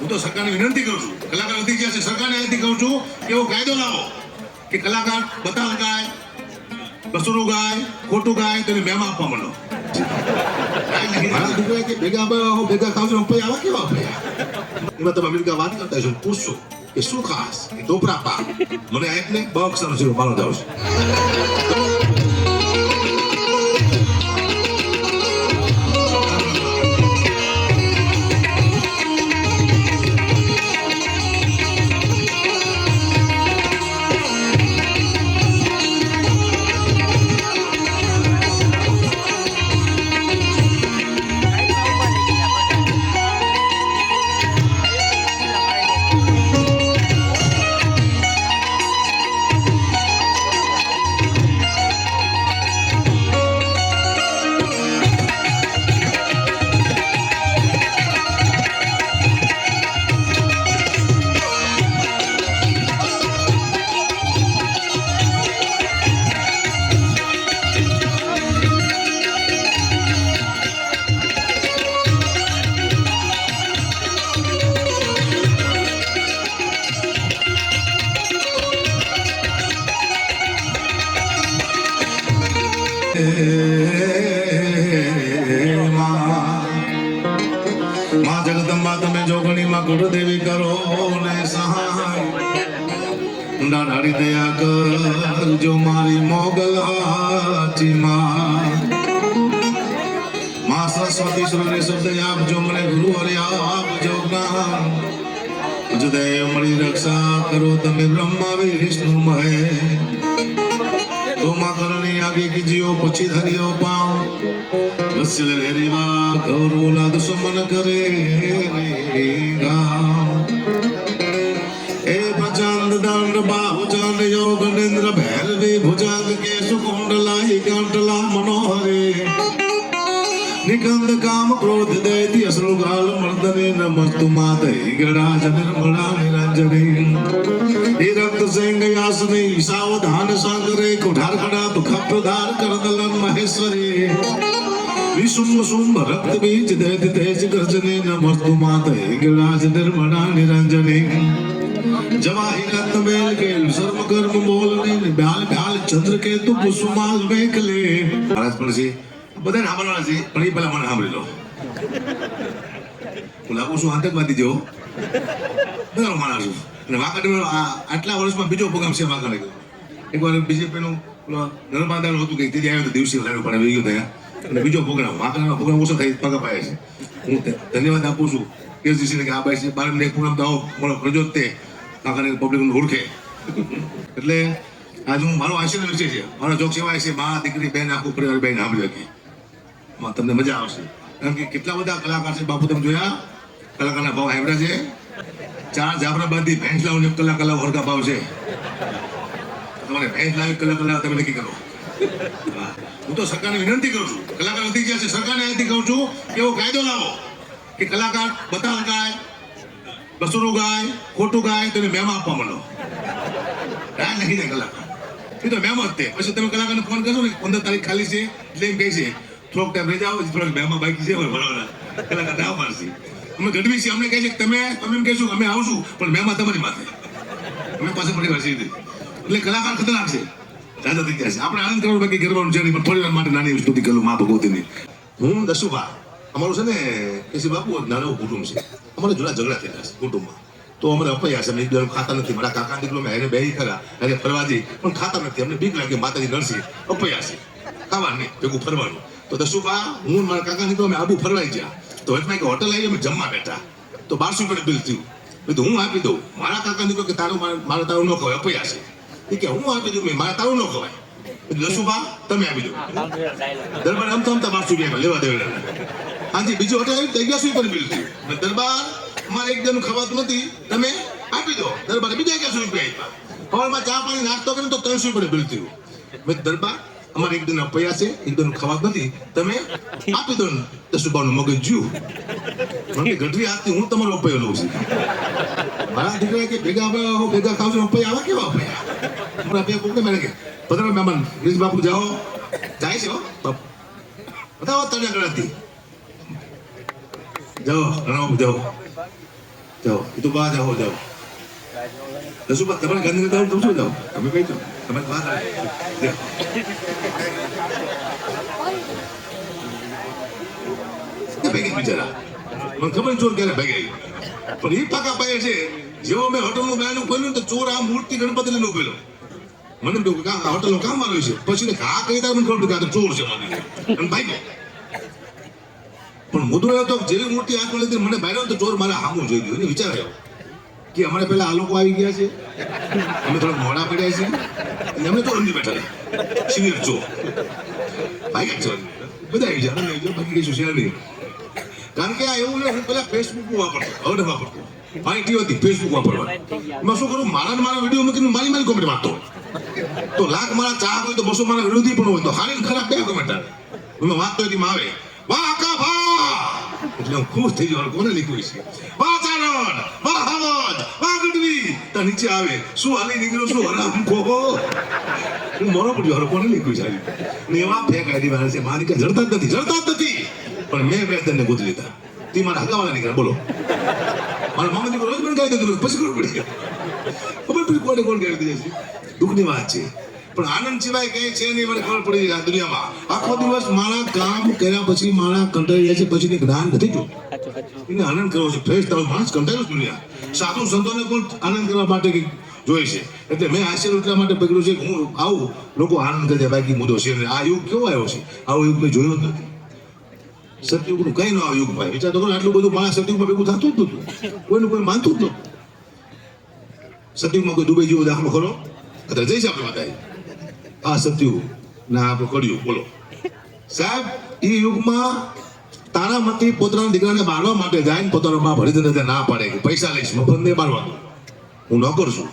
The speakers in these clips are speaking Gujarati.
હું તો સરકારને વિનંતી કરું છું. કલાકાર વધી ગયા છે સરકારને અહીંથી કહું છું કે એવો કાયદો લાવો કે કલાકાર બતાવ ગાય બસુરું ગાય ખોટું ગાય તેને મેમ આપવા મળો મારા દીકરા કે ભેગા બ- ભેગા ખાવ છો પૈ આવા કેવા પૈ એમાં તમે અમેરિકા વાત કરતા છો પૂછશો કે શું ખાસ? કે ટોપરા પા મને આ એકને બહુ અક્ષર મારો જાવ છે. માં. જગદંબા, તમે જોગણીમાં ગુરુદેવી કરો ને સહાય. દાડાડી દયા કરજો મારી મોગલાટી માં. માં સરસ્વતી સુરને શબ્દ આપજો મને ગુરુ હરે આપજો જ્ઞાન. જુદય મળી રક્ષા કરો, તમે બ્રહ્મા, વિષ્ણુ મહે તો માં કરણી આગે કીજીઓ, પછી ધરિયો પાઉં. વત્સલ હરિવા ગૌરવના દુશ્મન કરે રે ગામ. એ પ્રચંડ દંડ બાહુ ચંડ યોગ નિંદ્ર ભૈરવી ભુજંગ કેશુ કુંડલાઈ કંટલા મનોહરે. નિકંદ કામ ક્રોધ દૈતી અસૃગાલ મર્દને નમસ્તુ માતૈ ગણાજ નિર્મળા નિરંજની એ સાગરે કુઠાર ખડાપ કરદલન મહેશ્વરી વિશુંભ શુંભ રક્ત બીજ દૈત તેજ ગર્જને નમસ્તુ માતે ગિરાજ નિર્મળા નિરંજની જવાહી રત્ન મેલ કે સર્વ કર્મ બોલને બ્યાલ બ્યાલ ચંદ્ર કેતુ કુસુમાલ મેકલે મહારાજ છે બધાને સાંભળવાના છે પણ એ પહેલા મને સાંભળી લો હું લાગુ છું આતંકવાદી જેવો બધાનો માણસ છું અને વાકડ આટલા વર્ષમાં બીજો પ્રોગ્રામ છે વાંકાનેર એકવાર બીજેપીનું નર્મદાનું હતું કે તેથી આવ્યો દિવસે લાડુ પણ આવી ગયો ત્યાં અને બીજો પ્રોગ્રામ વાંકાનેરનો પ્રોગ્રામ ઓછો થાય પગ અપાય છે હું ધન્યવાદ આપું છું કેસજીસીને કે આ ભાઈ છે બાર એક પ્રોગ્રામ તો આવો મારો પ્રજો તે વાંકાનેર પબ્લિકનું ઓળખે એટલે આજ હું મારો આશીર્વાદ વિશે છે મારો જોક સેવાય છે મા દીકરી બેન આખું પરિવાર બેન સાંભળી હતી તમને મજા આવશે કારણ કે કેટલા બધા કલાકાર છે બાપુ તમે જોયા કલાકારના ભાવ આવ્યા છે ચાર જાફરાબાદી ભેંસ લાવને કલાક કલાક હરકા ભાવ છે તમારે ભેંસ લાવી કલાક તમે નક્કી કરો. હું તો સરકારને વિનંતી કરું છું. કલાકાર વધી ગયા છે, સરકારને અહીંથી કહું છું કે એવો કાયદો લાવો કે કલાકાર બતાવ ગાય, બસુરું ગાય, ખોટું ગાય તમે મેમ આપવા મળો રાહ નહીં જાય કલાકાર. એ તો મેમ જ તે. પછી તમે કલાકારને ફોન કરશો ને પંદર તારીખ ખાલી છે, એટલે એમ કહે છે, થોડોક ટાઈમ રહી જાઓ થોડોક મેમમાં બાકી છે બરાબર કલાકાર ના મારશે અમે ગઢવી છીએ, અમને કહે છે કે તમે તમે એમ કહેશો અમે આવશું, પણ મેમાં તમારી માથે. અમે પાસે વર્ષી છીએ. એટલે કલાકાર ખતરનાક છે. રાજા થઈ ગયા છે. આપણે આનંદ કરવાનું બાકી કરવાનું છે નહીં પણ થોડી વાર માટે નાની સ્તુતિ કરું મા ભગવતીની. હું દસુભા. અમારું છે ને કેસી બાપુ નાનું કુટુંબ છે. અમારે જૂના ઝઘડા થયેલા છે કુટુંબમાં. તો અમારે અપાયા છે અમે ખાતા નથી. મારા કાકા નીકળો મેં બે બેહી ખરા, એને ફરવા જઈ પણ ખાતા નથી. અમને બીક લાગે, માતાજી નરસી અપૈયા છે. ખાવા નહીં, ભેગું ફરવાનું. તો દસુભા, હું મારા કાકા નીકળો અમે આબુ ફરવાઈ ગયા. તો એટલે એક હોટલ આવી, અમે જમવા બેઠા. તો બારસો રૂપિયા બિલ થયું. તો હું આપી દઉં. મારા કાકા નીકળો કે તારું, મારે તારું ન ખવાય અપૈયા છે. એ કે હું આપી દઉં મેં મારા તારું ન ખવાય લસુભા તમે આપી દો. દરબાર આમ તો આમ તમારે રૂપિયા લેવા દેવા હાજી બીજું હોટલ આવી તો અગિયારસો રૂપિયાનું બિલ થયું. દરબાર અમારે એક જણનું ખવાતું નથી. તમે આપી દો. દરબાર બીજા અગિયારસો રૂપિયા આપ્યા. હવારમાં ચા પાણી નાસ્તો કરીને તો ત્રણસો રૂપિયા બિલ થયું. મેં દરબાર અમારે એક દિન અપૈયા છે એક દિન ખવાતું નથી. તમે આપી દો ને. દસુબાનું મગજ જ્યું મને ગઢવી હાથથી હું તમારો અપૈયો લઉં છું. મારા દીકરા કે ભેગા ભેગા ખાવ છો અપૈયા આવા કેવા અપૈયા બે મને કે પધારો મહેમાન પ્લીઝ બાપુ જાઓ જાય છે બતાવો તને ગણાતી જાઓ રણાવો જાઓ જાઓ એ તો બહાર જાઓ જાઓ દસુ બા તમારે ગાંધી જાઓ તમે શું જાઓ તમે કઈ જાઓ તમે બહાર ભેગી બિચારા મને ખબર ચોર ક્યારે ભેગાઈ પણ એ પાકા પાયે છે જેવો મેં હોટલનું ગાયનું ખોલ્યું તો ચોર આ મૂર્તિ ગણપતિ લઈને ઉભેલો મને એમ કે આ હોટલ કામ વાળો છે. પછી ને આ કહી તારું ખબર કે ચોર છે મને ભાઈ પણ મુદ્દો એ હતો જેવી મૂર્તિ હાથ મળી મને બહાર તો ચોર મારા હામું જોઈ ગયું. વિચાર આવ્યો કે અમારે પેલા આ લોકો આવી ગયા છે. અમે થોડા મોડા પડ્યા છે અને અમે તો અંદર બેઠા સિનિયર ચોર ભાઈ ચોર બધા આવી જાય આવી જાય બાકી છે નહીં. કારણ કે આ એવું હું પેલા ફેસબુક વાપરતો. હવે વાપરતો. મારી હતી ફેસબુક વાપરવા એમાં શું કરું? મારા મારા વીડિયો મૂકીને મારી મારી કોમેન્ટ વાંચતો તો લાખ મારા ચાહક હોય તો બસો મારા વિરોધી પણ હોય તો હારી ખરાબ બે કોમેન્ટ આવે. વાંચતો હતી આવે વાહ આકા ભા નીચે આવે. શું હાલી નીકળ્યો શું હરામ હું મોનો પડ્યો હરો લીધું છે? ને એવા ફેક આઈડી વાળા છે, મારી કાંઈ જડતા નથી જડતા નથી. પણ મેં બે તને ગોતી લીધા. તે મારા હગાવાળા નીકળ્યા, બોલો. મારા મામા દીકરો રોજ પણ ગાઈ દીધું પછી ખબર પડી ખબર પડી કોને કોણ ગાઈ દીધી છે દુઃખની વાત છે. પણ આનંદ સિવાય કઈ છે નહીં મને ખબર પડી આ દુનિયામાં. આખો દિવસ મારા કામ કર્યા પછી મારા કંટાળી જાય છે પછી જ્ઞાન નથી જો એને આનંદ કરવો છે ફ્રેશ તારો માણસ કંટાળ્યો દુનિયા. સાધુ સંતોને પણ આનંદ કરવા માટે કંઈક જોઈએ છે. એટલે મેં આશ્ચર્ય એટલા માટે પકડ્યું છે કે હું આવું લોકો આનંદ કરે બાકી મુદ્દો છે આ યુગ કેવો આવ્યો છે? આવો યુગ મેં જોયો જ નથી. સતયુગનું કઈ ન આવ્યું યુગ ભાઈ. વિચાર તો આટલું બધું માણસ સતયુગમાં ભેગું થતું જ નતું કોઈનું કોઈ માનતું જ નતું સતયુગમાં કોઈ દુબઈ જેવો દાખલો ખરો? અત્યારે જઈશ આપણે બતાવી આ સતયુગ ના, આપણે કર્યું. બોલો. સાહેબ એ યુગમાં તારામતી પોતાના દીકરાને મારવા માટે જાય ને પોતાનો બાપ હરિચંદ્ર ના પાડે પૈસા લઈશ, મફત નહીં મારવાનું હું નોકર છું.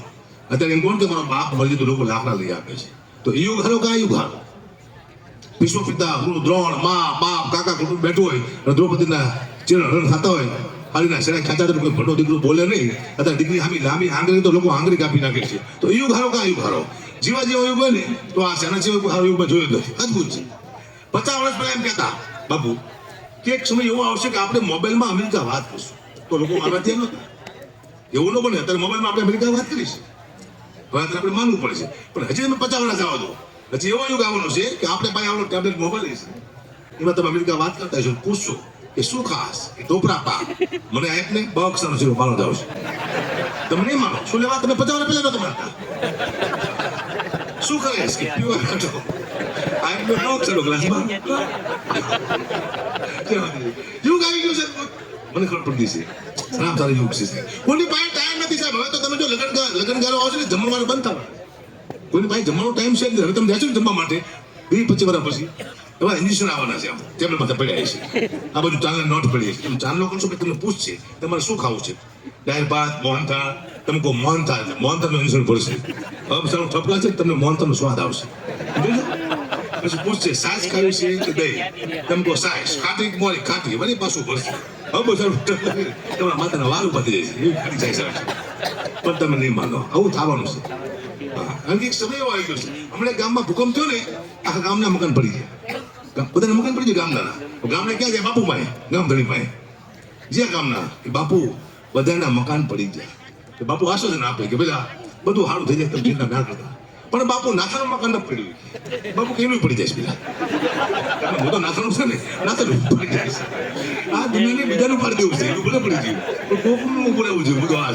અત્યારે એમ કોણ કે મારો બાપ મળી તો લોકો લાકડા લઈ આપે છે. તો યુગ હારો કા યુગ હારો વિશ્વ પિતા ગુરુ દ્રોણ, મા, બાપ, કાકા, કુટુંબ બેઠું હોય દ્રૌપદીના ચિરણ રણ ખાતા હોય, હાલીના શેરા ખાતા કોઈ ભણો દીકરો બોલે નહીં. અત્યારે દીકરી હામી લાંબી આંગળી તો લોકો આંગળી કાપી નાખે છે. તો યુગ હારો કા યુગ હારો? જીવા જેવો યુગ હોય ને, તો આ સેના જેવો હારો યુગ જોયો નથી. અદભુત છે. પચાસ વર્ષ પહેલા એમ કહેતા, બાપુ, કે એક સમય એવો આવશે કે આપણે મોબાઈલમાં અમેરિકા વાત કરશું. તો લોકો માનવાથી એમ એવું ન બને, અત્યારે મોબાઈલમાં આપણે અમેરિકા વાત કરીશું. હવે આપણે માનવું પડે છે. પણ હજી તમે પચાસ વર્ષ જવા દો. હજી એવો યુગ આવવાનો છે કે આપણે પાસે આવડો ટેબ્લેટ મોબાઈલ છે એમાં તમે અમેરિકા વાત કરતા છો પૂછશો કે શું ખાસ? કે ટોપરા પા મને આ ને બહુ અક્ષરનો છે માનો જાવ છે તમે નહીં માનો. શું લેવા? તમે પચાવ પહેલા નતો માનતા શું કરે? કે પીવા કાઢો આ એક બહુ અક્ષરનો ગ્લાસમાં યુગ આવી ગયું છે મને ખબર પડતી છે. રામ તારી યુગ છે કોની પાસે ટાઈમ નથી સાહેબ. હવે તો તમે જો લગ્ન લગ્નગારો આવશે ને જમવાનું બંધ થવા કોઈની પાસે જમવાનો ટાઈમ છે. હવે તમે જાશો ને જમવા માટે. વીસ પચીસ વર્ષ પછી. એવા ઇન્જેક્શન આવવાના છે આમ. ટેબલ માથે પડ્યા છે. આ બાજુ ચાંદલા નોટ પડી છે. તમે ચાલનો કરશો કે તમને પૂછશે તમારે શું ખાવું છે? દાળ ભાત, મોહનથાળ. તમે કહો મોહનથાળ એટલે મોહનથાળનું ઇન્જેક્શન પડશે. હવે સારું ઠપલા છે તમને મોહનથાળનો સ્વાદ આવશે. પછી પૂછશે સાસ ખાવી છે કે દહીં? તમે કહો સાસ. ખાટી મોરી? ખાટી. વળી પાછું ભરશે. હવે સારું તમારા માથાના વાળ થઈ જાય છે. એવી ખાટી જાય છે. પણ તમે નહીં માનો. આવું થવાનું છે. કારણ કે સમય એવો આવી ગયો છે. હમણાં ગામમાં ભૂકંપ થયો ને, આખા ગામના મકાન પડી ગયા. બધાને મકાન પડી ગયું ગામના. ગામને ક્યાં જાય બાપુ માય ગામ ધણી પાસે. જે ગામના? એ બાપુ, બધાના મકાન પડી ગયા. બાપુ આશ્વાસન આપે કે બધા બધું સારું થઈ જાય તમે ના કરતા. પણ બાપુ નાથાનું મકાન પડ્યું. બાપુ કેવું પડી જાય પેલા? હું તો નાથાનું છે ને. નાથાનું પડી જાય આ દુનિયાને બીજાનું પાડી દેવું છે. એવું ભલે પડી ગયું. પણ કોકનું રહેવું છે બધું આ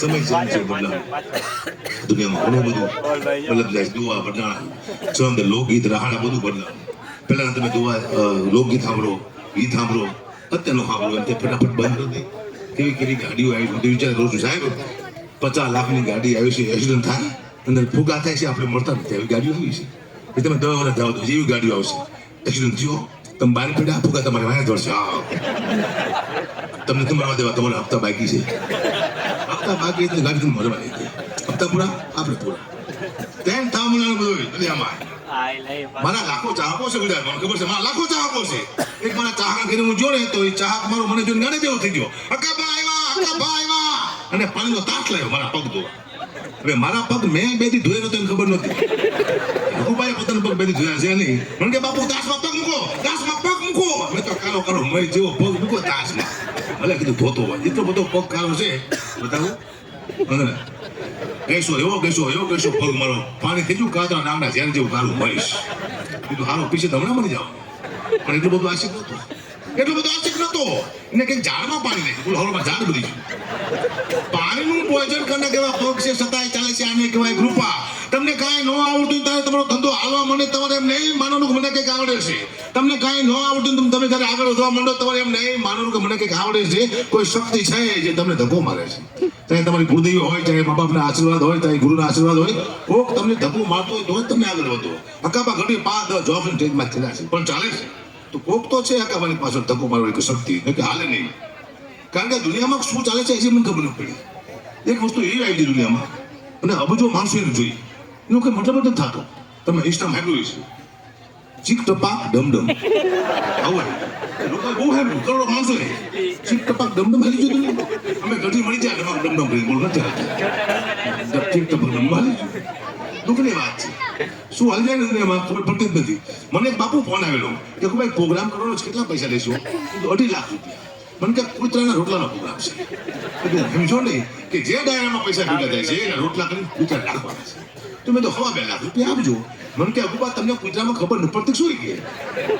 સમય છે બદલાવ દુનિયામાં ઘણું બધું બદલાય દુવા બદલાણા છંદ લોકગીત, રહાણા, બધું બદલાવ પહેલા તમે દુવા લોકગીત સાંભળો, ગીત સાંભળો. અત્યારનું સાંભળો એમ તે ફટાફટ બંધ કરી કેવી કેવી ગાડીઓ આવી બધું વિચાર કરું છું, સાહેબ, પચાસ લાખની ગાડી આવી છે, એક્સિડન્ટ થાય, અંદર ફુગા થાય છે, આપણે મળતા નથી. એવી ગાડીઓ આવી છે. એ તમે દવા વર્ષ જાઓ તો જેવી ગાડીઓ આવશે. એક્સિડન્ટ થયો, તમે બાર પડ્યા ફુગા તમારે વાયા દોડશે હા. તમને તમારા દેવા તમારા હપ્તા બાકી છે. હપ્તા બાકી એટલે ગાડી તમે મળવા આવી હપ્તા પૂરા? આપણે પૂરા. તેમ થામણાનું બધું દુનિયામાં મારા લાખો ચાહકો છે બધા ખબર છે, મારા લાખો ચાહકો છે. એક મારા ચાહક ઘરે હું જોડે તો એ ચાહક મારો મને જોઈને ગાડી જેવો થઈ ગયો. અક્કાબા આવ્યા અક્કાબા આવ્યા. અને પાણીનો તાટ લાવ્યો, મારા પગ ધોવા. હવે મારા પગ મેં બે દી ધોયેલો તો ખબર નથી રઘુભાઈ પોતાના પગ બે દી ધોયા છે, નહીં. મને કે, બાપુ તાસમાં પગ મૂકો તાસમાં પગ મૂકો. મેં તો કાલો કરો મય જેવો પગ મૂકો દાસમાં. ભલે કીધું ધોતો હોય. એટલો બધો પગ કાળો છે. બતાવું. અને કહેશો, એવો કહેશો એવો કહેશો પગ મારો. પાણી થઈ ગયું, કાતરા નામના જેમ જેવું કાળું મળીશ. કીધું હારો પીછે તમને મળી જાવ પણ એટલું બધું આશિક નતો એટલું બધું આશિક નતો એને કંઈક ઝાડમાં પાણી નાખ્યું બોલો હરોમાં ઝાડ બધી ગયું. પાણીનું પોઈઝન કરીને કેવા પગ છે, સતાય ચાલે છે, આને કહેવાય કૃપા. તમને કાંઈ ન આવડતું ત્યારે તમારો ધંધો હાલવા મને તમારે એમ નહીં માનવાનું કે મને કંઈક આવડે છે. તમને કાંઈ ન આવડતું તમે જ્યારે આગળ વધવા માંડો, તમારે એમ નહીં માનવાનું કે મને કંઈક આવડે છે. કોઈ શક્તિ છે જે તમને ધક્કો મારે છે. ચાહે તમારી કુળદેવી હોય ચાહે મા બાપના આશીર્વાદ હોય ચાહે ગુરુના આશીર્વાદ હોય, કોક તમને ધક્કો મારતો હોય તો જ તમે આગળ વધો. અકાબા ઘડી પાંચ, દસ જોબ સ્ટેજમાં થયેલા છે. પણ ચાલે છે. તો કોક તો છે અકાબાની પાછળ ધક્કો મારવાની કોઈ શક્તિ. કે હાલે નહીં. કારણ કે દુનિયામાં શું ચાલે છે એ મને ખબર ન પડી. એક વસ્તુ એવી આવી દુનિયામાં. અને અબજો માણસો એને જોઈ. એનો કોઈ મતલબ જ નથી થતો. તમે ઇન્સ્ટામાં હેડલું છે. ચીક ટપાક ડમડમ. આવું. લોકો બહુ હેડલું કરોડો માણસો ને ચીક ટપાક ડમડમ હાલી ગયું દુનિયામાં. અમે ગઢી મળી જાય, ડમક ડમડમ કરી બોલ નથી હાલતું. ચીક ટપાક ડમડમ હાલી દુઃખની વાત છે. શું હાલ જાય ને એમાં? ખબર પડતી જ નથી. મને બાપુ ફોન આવેલો કે ભાઈ પ્રોગ્રામ કરવાનો કેટલા પૈસા લેશો? અઢી લાખ રૂપિયા. મને કે કુતરાના રોટલાનો પ્રોગ્રામ છે. સમજો નહીં કે જે ડાયરામાં પૈસા ભેગા થાય છે, એના રોટલા કરીને કુતરા નાખવાના છે. તો મેં તો હવા બે રૂપિયા આપજો. મને કે અગુબા તમને કૂતરામાં ખબર ન પડતી શું કે?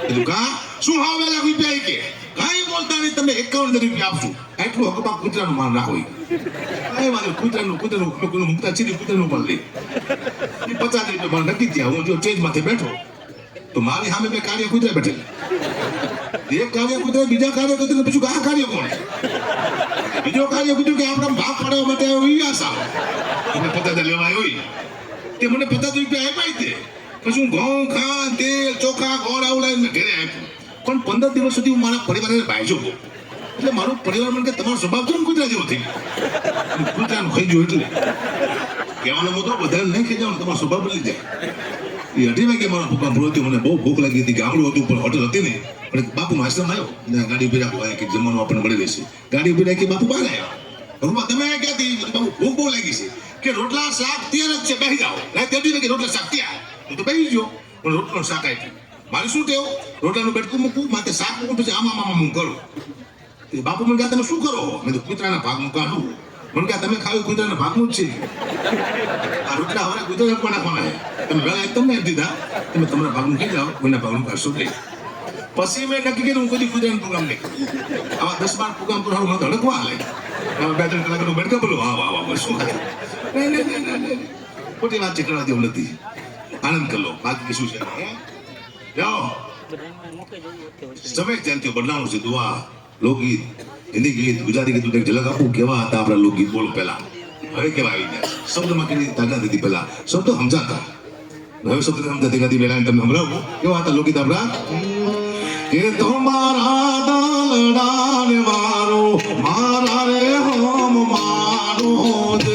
કીધું કા? શું હવા બે રૂપિયા કે? કાંઈ બોલતા નહીં, તમે એકાવન રૂપિયા આપશું એટલું અગુબા કૂતરાનું માન ના હોય. કાંઈ વાંધો કુતરાનું, કૂતરાનું કૂતરાનું મુકતા સીધી કૂતરાનું માન લઈ એ પચાસ રૂપિયા મારે નક્કી થયા. હું જો ચેજમાંથી બેઠો, તો મારી સામે બે કાર્ય કૂતરા બેઠેલા. એક કાર્ય કૂતરા બીજા કાર્ય કૂતરા બીજું આ કાર્ય કોણ? બીજો કાર્ય કૂતરું કે આપણા ભાગ પાડવા માટે આવ્યો આશા. એને પચાસ લેવાય ઈ. તે મને પચાસ રૂપિયા આપ્યા તે પછી હું ઘઉં ખા તેલ, ચોખા, ગોળ આવડાવીને ઘરે આપ્યું. પણ પંદર દિવસ સુધી હું મારા પરિવારને ભાઈજો ગયો એટલે મારો પરિવાર મને કે તમારો સ્વભાવ કેમ ગુજરાત જેવો થઈ ગયો? ગુજરાત ખાઈ ગયો એટલે. કહેવાનો મુદ્દો બધાને નહીં ખાઈ જવાનું તમારો સ્વભાવ બદલી જાય એ અઢી વાગે મારા પપ્પા ભૂલ હતી મને બહુ ભૂખ લાગી હતી, ગામડું હતું, પણ હોટલ હતી નહીં. પણ બાપુ આશ્રમ આવ્યો. ગાડી ઊભી રાખવા કે જમવાનું આપણને મળી રહેશે. ગાડી ઊભી રાખી બાપુ બહાર આવ્યા. તમે ક્યાંથી ભૂખ બહુ લાગી છે? કે રોટલા શાક ત્યાં જ છે બેસી જાઓ. રાત રોટલા શાક ત્યાં. તો બેસી ગયો, પણ રોટલો શાક આપ્યું. મારે શું ટેવ? રોટલાનું બેટકું મૂકવું માથે શાક મૂકું પછી આમ આમ હું કરું. બાપુ મને કહ્યા તમે શું કરો? મેં તો કૂતરાના ભાગનું કાઢું. મને કહ્યા તમે ખાવ્યું કૂતરાના ભાગનું જ છે. આ રોટલા હવે કૂતરા પણ નાખવાના છે? તમે વેળા તમને દીધા. તમે તમારા ભાગનું ખાઈ જાઓ, કોઈના ભાગનું કાઢશો નહીં. પછી મેં નક્કી કર્યું હું કદી કૂતરાનો પ્રોગ્રામ નહીં કરું. આવા દસ બાર પ્રોગ્રામ તો સારું મને ધડકવા હાલે આવા બે ત્રણ કલાકનું બેઠકા બોલું વાહ વાહ વાહ વાહ, શું ખાય નહીં, નહીં, નહીં, નહીં, નહીં. ખોટી વાત છે કરવા જેવું નથી આનંદ કરી લો બાકી શું છે હે? જાઓ સમય ત્યાંથી બદલાવવાનું છે દુઆ લોકગીત હિન્દી ગીત ગુજરાતી ગીત એક ઝલક આપું કેવા હતા આપણા લોકગીત બોલો પહેલા હવે કેવા આવી ગયા શબ્દમાં કેટલી તાકાત હતી પહેલા શબ્દો સમજાતા હવે શબ્દ સમજાતી નથી પહેલા તમને સંભળાવું કેવા હતા લોકગીત આપણા કે તમારા દાલડાને મારો મારા રે હોમ મારો.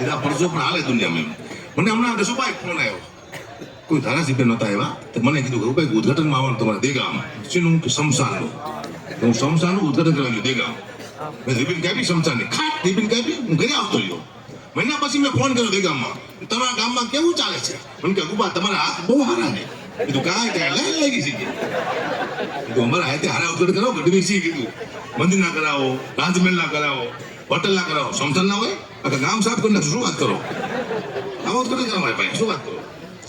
એના પરસો પણ હાલે દુનિયામાં. મને હમણાં દસુભાઈ ફોન આવ્યો કોઈ ધારાસભ્ય નહોતા આવ્યા. તો મને કીધું કે ભાઈ ઉદઘાટનમાં આવવાનું તમારે દેગામ. શેનું કે શમશાનનું? હું શમશાનનું ઉદઘાટન કરવા ગયો દેગામ. મેં રિબિન કાપી, શમશાનની ખાટ રિબિન કાપી, હું ઘરે આવતો રહ્યો. મહિના પછી મેં ફોન કર્યો દેગામમાં. તમારા ગામમાં કેવું ચાલે છે? મને કે ગુબા તમારા હાથ બહુ સારા છે. કીધું, કાંઈ કાંઈ, લાઈન લાગી છે. કીધું, અમારા હાથે હારા ઉદઘાટન કરો. ગઢવી સી કીધું, મંદિરના કરાવો, રાજમહેલના કરાવો, હોટલના કરાવો, શમશાનના હોય? ગામ સાફ કરી નાખશું શું વાત કરો આવો ઉદઘાટન કરી મારી પાસે શું વાત કરો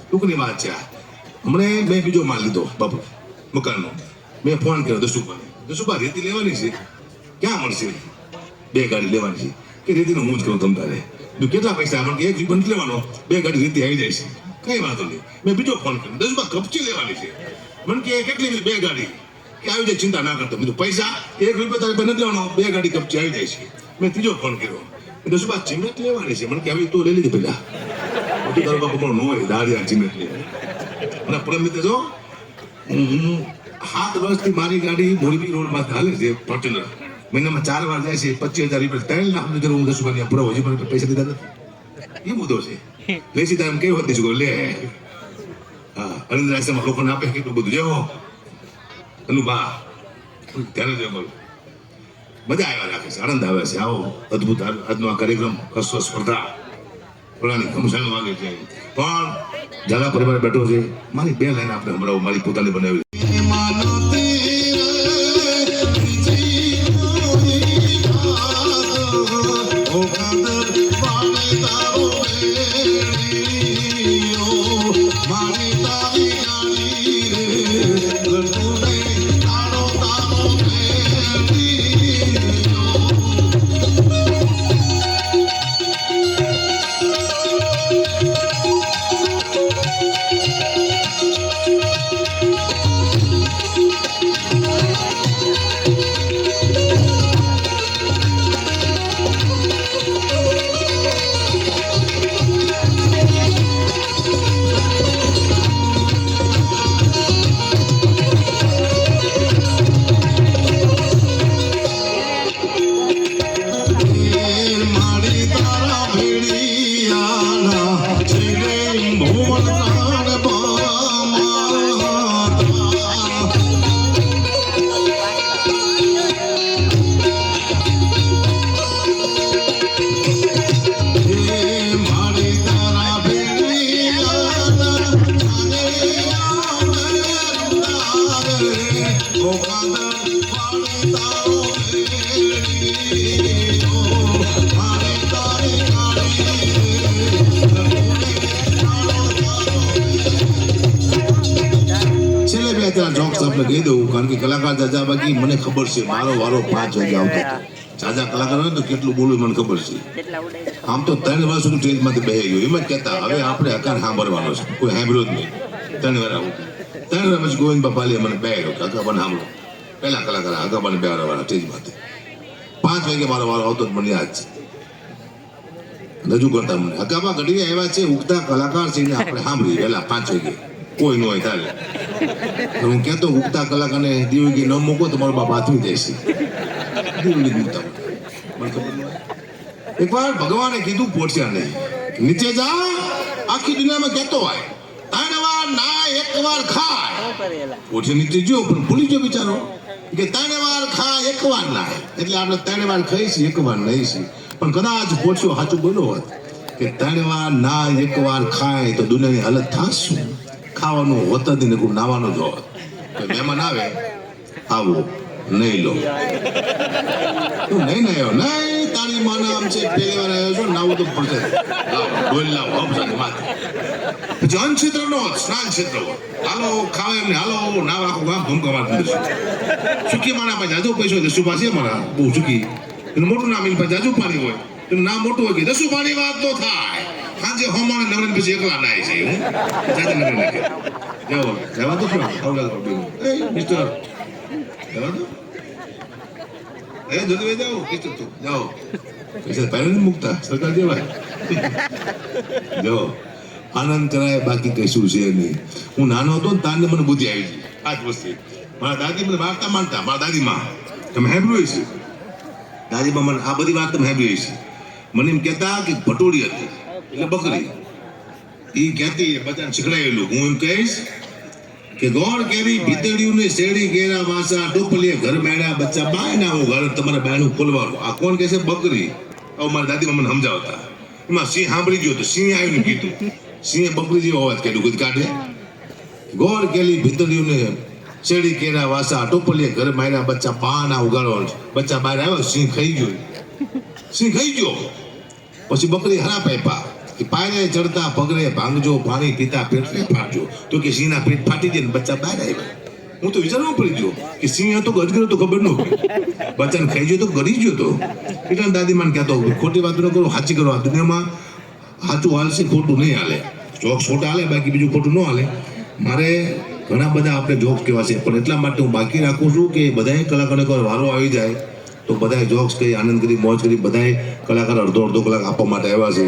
ટૂંકની વાત છે આ હમણે મેં બીજો માલ લીધો બાપુ મકાનનો મેં ફોન કર્યો દસુભાને દસુભા રેતી લેવાની છે ક્યાં મળશે બે ગાડી લેવાની છે કે રેતીનું હું જ કરું તમ તારે કેટલા પૈસા આપણે એક જીવન લેવાનો બે ગાડી રેતી આવી જાય છે કઈ વાંધો નહીં મેં બીજો ફોન કર્યો દસુભા કપચી લેવાની છે મને કે કેટલી? બે ગાડી કે આવી જાય ચિંતા ના કરતો બીજું પૈસા એક રૂપિયા તારે નથી લેવાનો બે ગાડી કપચી આવી જાય છે મેં ત્રીજો ફોન કર્યો દસુભા ચિમેટ લેવાની છે મને કે આવી તું લઈ લીધી પેલા મોટી તારો બાપુ પણ ન હોય દાળિયા ચિમેટ લે અને પરમ મિત્ર જો હું સાત વર્ષથી મારી ગાડી મોરબી રોડમાં ચાલે છે ફોર્ચ્યુનર મહિનામાં ચાર વાર જાય છે પચીસ હજાર રૂપિયા ત્રણ લાખની હું દસ રૂપિયા પૂરો હજી મને પૈસા દીધા નથી એ મુદ્દો છે લેસી તારે એમ કેવું હતી શું લે હા અરવિંદ આશ્રમમાં લોકોને આપે કેટલું બધું જેવો અનુભા ત્યારે જ બોલું મજા આવ્યા રાખે છે આનંદ આવે છે આવો અદ્ભુત આજનો આ કાર્યક્રમ હસ્વ સ્પર્ધા પોતાની ઘમસાણ વાગે છે પણ જાગા પરિવાર બેઠો છે મારી બે લાઈન આપણે હમણાં મારી પોતાની બનાવી કલાકાર મને ખબર છે. મારો વારો પાંચ વાગે આવતો હતો. કલાકાર હોય તો કેટલું બોલવું મને ખબર છે. આમ તો ત્રણ વર્ષ સુધી ટ્રેનમાંથી બે ગયો. એમ કેતા કહેતા હવે આપણે હકાર સાંભળવાનો છે. કોઈ સાંભળ્યો જ નહીં. ત્રણ વાર આવું ત્રણ વાર પછી ગોવિંદ બાપાલીએ મને બે ગયો અગાબાને સાંભળો. પહેલા કલાકાર અગાબાને બે વાળા સ્ટેજમાંથી પાંચ વાગે મારો વારો આવતો જ મને યાદ છે. રજૂ કરતા મને અગાબા ઘડીને આવ્યા છે ઉગતા કલાકાર છે આપણે સાંભળી પહેલા પાંચ વાગે. કોઈ ન હોય તારે. હું કહેતો ઉગતા કલાકારને દીવગી ન મૂકો તો મારો બાપ હાથવી જશે દીવગી મૂકતા મને ખબર એકવાર ભગવાને કીધું પોઠિયાને, નીચે જા, આખી દુનિયામાં કહેતો હોય. ત્રણ વાર ના, એક વાર ખાય. પોઠિયો નીચે જો પણ ભૂલી ગયો બિચારો. કે ત્રણ વાર ખા, એક વાર ના. એટલે આપણે ત્રણ વાર ખાઈશી, એક વાર નહીં પણ કદાચ પોઠિયો સાચું બોલ્યો હોત કે ત્રણ વાર ના, એક વાર ખાય તો દુનિયાની હાલત થાશું. ખાવાનું હોત જ કોઈ નાવાનું જ હોત. મહેમાન આવે, આવો, નહીં લો. તું નહીં નહીં આવ્યો? નહીં, તારી માને આમ છે, પહેલી વાર આવ્યો છો, નાવું તો પડશે. લાવો, ડોલ લાવો હપ સાથે માથે. પછી અન્ન ક્ષેત્ર નો સ્નાન ક્ષેત્ર હાલો, ખાવે એમને, હાલો, ના આખું ગામ ભૂમકા મારતું દઈશું સુખી માણા પાસે જાજુ પૈસો હોય દસુ પાસે મારા? બહુ સુખી એનું મોટું નામ એની પાસે જાજુ પાણી હોય. એનું નામ મોટું હોય કે દસુ પાણી વાત તો થાય. સાંજે હોમાણે નવરે પછી એકલા નાય છે હું જાતે નવરે નાખે જાઓ જવા દો શું આવડા એ મિસ્ટર જવા દો એ જલ્દી જાઓ મિસ્ટર તું જાઓ પૈસા પહેલા નથી મૂકતા સરકાર દેવાય જો આનંદ કરાય બાકી કશું છે નહીં હું નાનો હતો ને તારને મને બુદ્ધિ આવી ગઈ આ જ વસ્તુ મારા દાદી મને વાર્તા માનતા મારા દાદીમાં તમે સાંભળ્યું છે દાદીમાં મને આ બધી વાત તમે સાંભળી છે મને એમ કહેતા કે ભટોડી હતી એટલે બકરી એ કહેતી બધાને શીખડાયેલું હું એમ કહીશ કે ગોળ કેરી ભીતળિયું ને શેરડી કેરા વાસા ટોપલીએ ઘર મેળ્યા બચ્ચા બાય ના હું ઘર તમારા બાયનું ખોલવાનું આ કોણ કહે છે બકરી આવું મારા દાદી મને સમજાવતા એમાં સિંહ સાંભળી ગયો તો સિંહ આવીને કીધું સિંહે બકરી જેવો અવાજ કર્યો કીધું કાઢે ગોળ કેલી ભીતળિયું ને શેરડી કેરા વાસા ટોપલીએ ઘર માર્યા બચ્ચા પાના ઉગાડવાનું બચ્ચા બહાર આવ્યો સિંહ ખાઈ ગયો સિંહ ખાઈ ગયો પછી બકરી હરા પાઈપા કે પાયરે ચડતા પગરે ભાંગજો પાણી પીતા પેટને ફાટજો તો કે સિંહના પેટ ફાટી જાય ને બચ્ચા બહાર આવ્યા. હું તો વિચારવા પડી ગયો કે સિંહ હતો કે અજગર હતો ખબર ન બચ્ચાને ખાઈ ગયો તો ગરી ગયો તો. એટલે દાદી મને કહેતો ખોટી વાત ન કરો, સાચી કરો આ દુનિયામાં. સાચું હાલશે, ખોટું નહીં હાલે. જોક્સ ખોટા હાલે, બાકી બીજું ખોટું ન હાલે. મારે ઘણા બધા આપણે જોક્સ કહેવા છે, પણ એટલા માટે હું બાકી રાખું છું કે બધાએ કલાકારો વારો આવી જાય. તો બધાએ જોક્સ કહી આનંદ કરી, મોજ કરી, બધાએ કલાકાર અડધો અડધો કલાક આપવા માટે આવ્યા છે.